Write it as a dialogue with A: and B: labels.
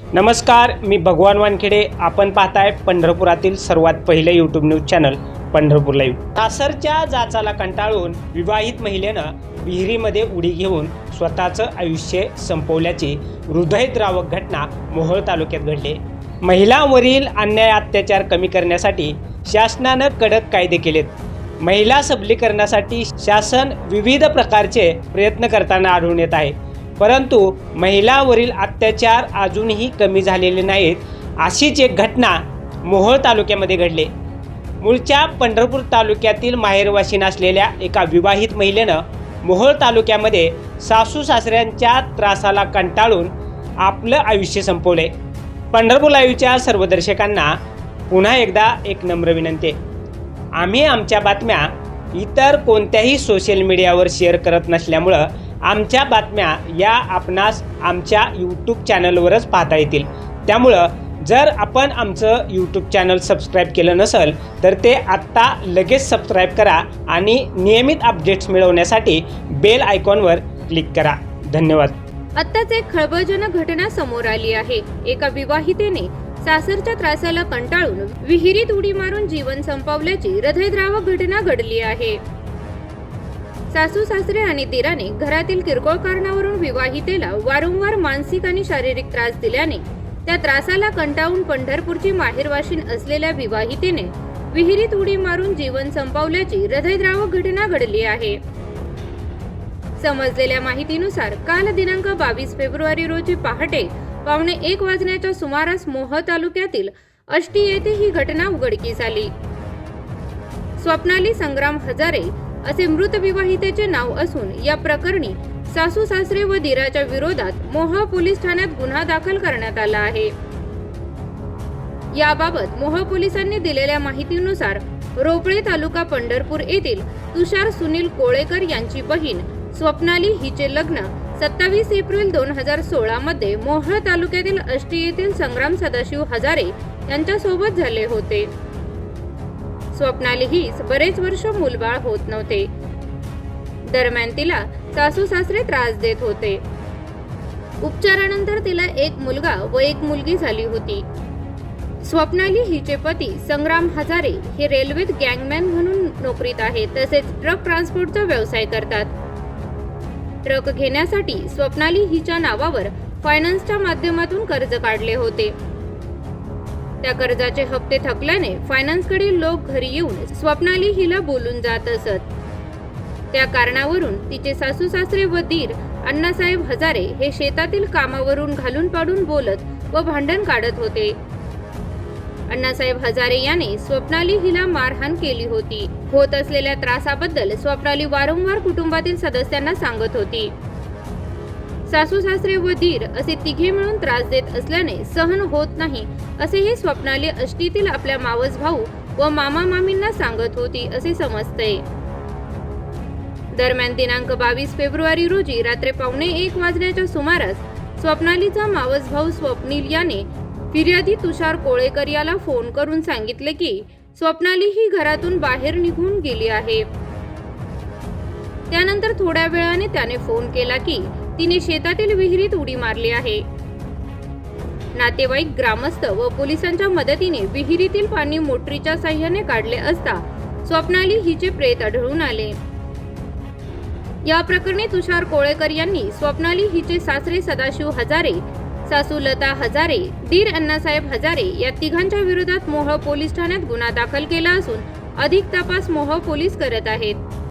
A: नमस्कार मी भगवान वानखेडे. आपण पाहताय पंढरपुरातील सर्वात पहिले YouTube news channel Pandharpur live सासरच्या जाचाला कंटाळून विवाहित महिलेनं विहिरीमध्ये उडी घेऊन स्वतःचं आयुष्य संपवल्याची हृदयद्रावक घटना मोहोळ तालुक्यात घडली. महिलांवरील अन्याय अत्याचार कमी करण्यासाठी शासनानं कडक कायदे केलेत. महिला सबलीकरणासाठी शासन विविध प्रकारचे प्रयत्न करताना आढळून येत आहे. परंतु महिलावरील अत्याचार अजूनही कमी झालेले नाहीत अशीच एक घटना मोहोळ तालुक्यामध्ये घडली. मूळच्या पंढरपूर तालुक्यातील माहेरवासी असलेल्या एका विवाहित महिलेनं मोहोळ तालुक्यामध्ये सासू सासऱ्यांच्या त्रासाला कंटाळून आपलं आयुष्य संपवले. पंढरपूर लाईव्हच्या सर्व दर्शकांना पुन्हा एकदा एक नम्र विनंती. आम्ही आमच्या बातम्या इतर कोणत्याही सोशल मीडियावर शेअर करत नसल्यामुळं आमच्या बातम्या या आपणास आमच्या यूट्यूब चॅनलवरच पाहता येतील. त्यामुळं जर आपण आमचं यूट्यूब चॅनल सबस्क्राईब केलं नसेल तर ते आत्ता लगेच सबस्क्राईब करा आणि नियमित अपडेट्स मिळवण्यासाठी बेल आयकॉनवर क्लिक करा. धन्यवाद.
B: आत्ताच एक खळबळजनक घटना समोर आली आहे. एका विवाहितेने सासरच्या त्रासाला कंटाळून विहिरीत उडी मारून जीवन संपवल्याची हृदयद्रावक घटना घडली आहे. सासू सासरे आणि दिराने घरातील किरकोळ कारणावरून विवाहितेला वारंवार मानसिक आणि शारीरिक त्रास दिल्याने त्या त्रासाला कंटाळून पंढरपूरची माहेरवाशीन असलेल्या विवाहितेने विहिरीत उडी मारून जीवन संपवल्याची हृदयद्रावक घटना घडली आहे. समजलेल्या माहितीनुसार काल दिनांक बावीस फेब्रुवारी रोजी पहाटे पावणे एक वाजण्याच्या सुमारास मोह तालुक्यातील अष्टी येथे ही घटना उघडकीस आली. स्वप्नाली संग्राम हजारे असे मृत विवाहितेचे नाव असून या प्रकरणी सासू सासरे व दिराच्या विरोधात मोहा पोलीस ठाण्यात गुन्हा दाखल करण्यात आला आहे. याबाबत मोहा पोलिसांनी दिलेल्या माहितीनुसार रोपळे तालुका पंढरपूर येथील तुषार सुनील कोळेकर यांची बहीण स्वप्नाली हिचे लग्न सत्तावीस एप्रिल दोन हजार सोळा मध्ये मोहोळ तालुक्यातील अष्टी येथील संग्राम सदाशिव हजारे यांच्यासोबत झाले होते. स्वप्नाली हीच बरेच वर्ष मूलबाळ होत नव्हते. दरम्यान तिला सासू सासरे त्रास देत होते. उपचारानंतर तिला एक मुलगा व एक मुलगी झाली होती. स्वप्नाली हिचे पती संग्राम हजारे हे रेल्वेत गँगमॅन म्हणून नोकरीत आहेत तसेच ट्रक ट्रान्सपोर्टचा व्यवसाय करतात. ट्रक घेण्यासाठी स्वप्नाली हिच्या नावावर फायनान्सच्या माध्यमातून कर्ज काढले होते. त्या कर्जाचे हप्ते थकल्याने फायनान्सकडील लोक घरी येऊन स्वप्नाली हिला बोलून जात असत. त्या कारणावरून तिचे सासू सासरे व दीर अण्णासाहेब हजारे हे शेतातील कामावरून घालून पाडून बोलत व भांडण काढत होते. अण्णासाहेब हजारे याने स्वप्नाली हिला मारहाण केली होती. होत असलेल्या त्रासाबद्दल स्वप्नाली वारंवार कुटुंबातील सदस्यांना सांगत होती. सासू सासरे व धीर असे तिघे मिळून त्रास देत असल्याने सहन होत नाही असे ही स्वप्नाली अष्टीतील आपल्या मावस भाऊ व मामा मामींना सांगत होती असे समजते. दरम्यान दिनांक बावीस फेब्रुवारी रोजी रात्री पावणे एक वाजण्याच्या सुमारास स्वप्नालीचा मावस भाऊ स्वप्नील याने फिर्यादी तुषार कोळेकर याला फोन करून सांगितले की स्वप्नाली ही घरातून बाहेर निघून गेली आहे. त्यानंतर थोड्या वेळाने त्याने फोन केला की तिने शेतातील विहिरीत उडी मारली आहे. नातेवाईक ग्रामस्थ व पोलिसांच्या मदतीने विहिरीतील पाणी मोटरीच्या साह्याने काढले असता स्वप्नाली हिचे प्रेत आढळून आले. या प्रकरणी तुषार कोळेकर यांनी स्वप्नाली हिचे सासरे सदाशिव हजारे सासू लता हजारे दीर अण्णासाहेब हजारे या तिघांच्या विरोधात मोह पोलीस ठाण्यात गुन्हा दाखल केला असून अधिक तपास मोह पोलीस करत आहेत.